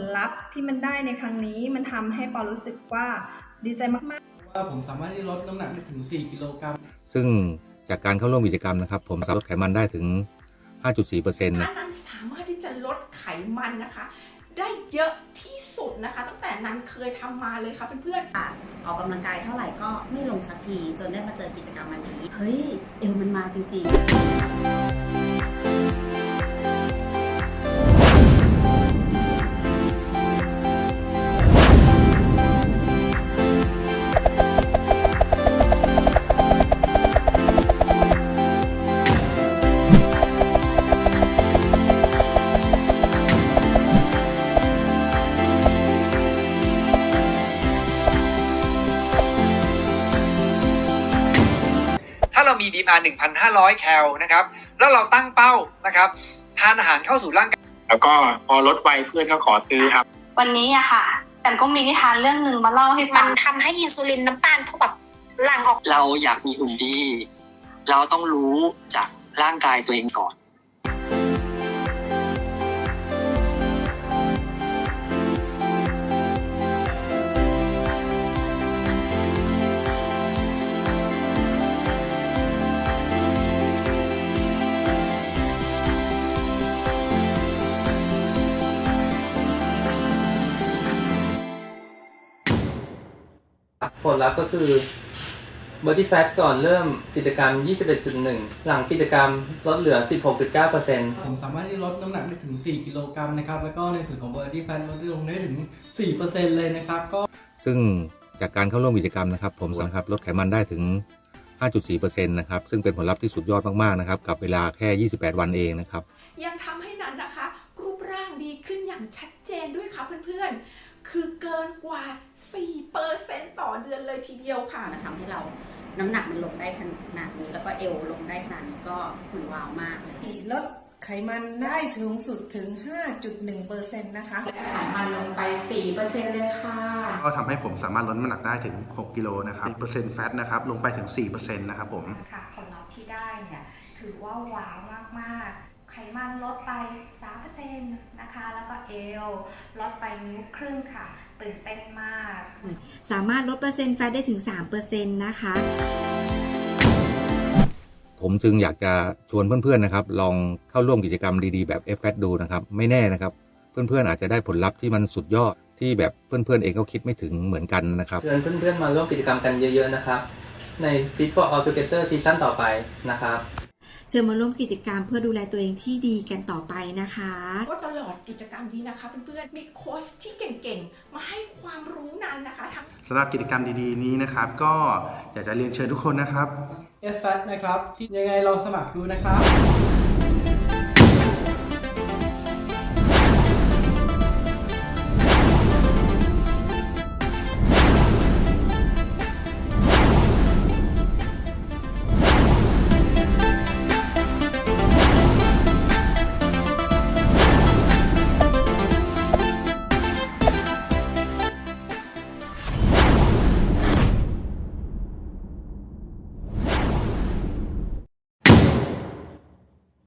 ลลัพธ์ที่มันได้ในครั้งนี้มันทำให้ปอรู้สึกว่าดีใจมากว่าผมสามารถที่จะลดน้ำหนักได้ถึง 4 กิโลกรัม ซึ่งจากการเข้าร่วมกิจกรรมนะครับ ผมสามารถลดไขมันได้ถึง 5.4%นะอันนั้นสามารถที่จะลดไขมันนะคะ ได้เยอะที่สุดนะคะ ตั้งแต่นั้นเคยทำมาเลยค่ะเพื่อนๆออกกำลังกายเท่าไหร่ก็ไม่ลงสักทีจนได้มาเจอกิจกรรมวันนี้ เฮ้ย เอวมันมาจริงๆ เรามี BMR 1,500 แคลนะครับ แล้วเราตั้งเป้านะครับ ทานอาหารเข้าสู่ร่างกายแล้วก็พอลดไวเพื่อนก็ขอซื้อครับ วันนี้อะค่ะ แต่ก็มีนิทานเรื่องหนึ่งมาเล่าให้ฟัมังนทำให้อินซูลินน้ำตาลพวกแบบหลั่งออก เราอยากมีหุ่นดี เราต้องรู้จากร่างกายตัวเองก่อน ผลลัพธ์ก็คือ body fat ก่อนเริ่มกิจกรรม 21.1 หลังกิจกรรมลดเหลือ 16.9%ผมสามารถที่จะลดน้ำหนักได้ถึง 4 กิโลกรัมนะครับ แล้วก็ในส่วนของ body fat ลดลงได้ถึง 4%เลยนะครับ ก็ ซึ่งจากการเข้าร่วมกิจกรรมนะครับ ผมสามารถลดไขมันได้ถึง 5.4%นะครับ ซึ่งเป็นผลลัพธ์ที่สุดยอดมาก ๆ นะครับ กับเวลาแค่ 28 วันเองนะครับ ยังทำให้นั้นนะคะ รูปร่างดีขึ้นอย่างชัดเจนด้วยค่ะเพื่อนๆ คือเกินกว่า4%ต่ อเดือนเลยทีเดียวค่ะมันทำให้เราน้ำหนักมันลงได้ขนาดนี้ แล้วก็เอวลงได้ขนาดนี้ก็คุณว้าวมากเลยลดไขมันได้ถึงสุดถึง 5.1%นะคะไขมันลงไป 4%เลยค่ะ ก็ทำให้ผมสามารถลดน้ำหนักได้ถึง 6 กิโลนะครับเปอร์เซ็นต์แฟตนะครับ ลงไปถึง 4%นะครับผม ค่ะผลลัพธ์ที่ได้เนี่ย ถือว่าว้าวมาก ๆ ไขมันลดไป 3%นะคะ แล้วก็เอวลดไปนิ้วครึ่งค่ะ ตื่นเต้นมาก สามารถลดเปอร์เซ็นต์แฟตได้ถึง 3%นะคะ ผมจึงอยากจะชวนเพื่อนๆนะครับ ลองเข้าร่วมกิจกรรมดีๆแบบ f f a t ดูนะครับ ไม่แน่นะครับ เพื่อนๆอาจจะได้ผลลัพธ์ที่มันสุดยอดที่แบบเพื่อนๆเองก็คิดไม่ถึงเหมือนกันนะครับ เชิญเพื่อนๆมาร่วมกิจกรรมกันเยอะๆนะครับ ใน Fit for All Together ซีซั่นต่อไปนะครับ เชิญมาร่วมกิจกรรมเพื่อดูแลตัวเองที่ดีกันต่อไปนะคะ ก็ตลอดกิจกรรมนี้นะคะเพื่อนๆมีโค้ชที่เก่งๆ มาให้ความรู้นั้นนะคะทั้งสำหรับกิจกรรมดีๆนี้นะครับ ก็อยากจะเรียนเชิญทุกคนนะครับ f fat นะครับ ที่ยังไงลองสมัครดูนะครับ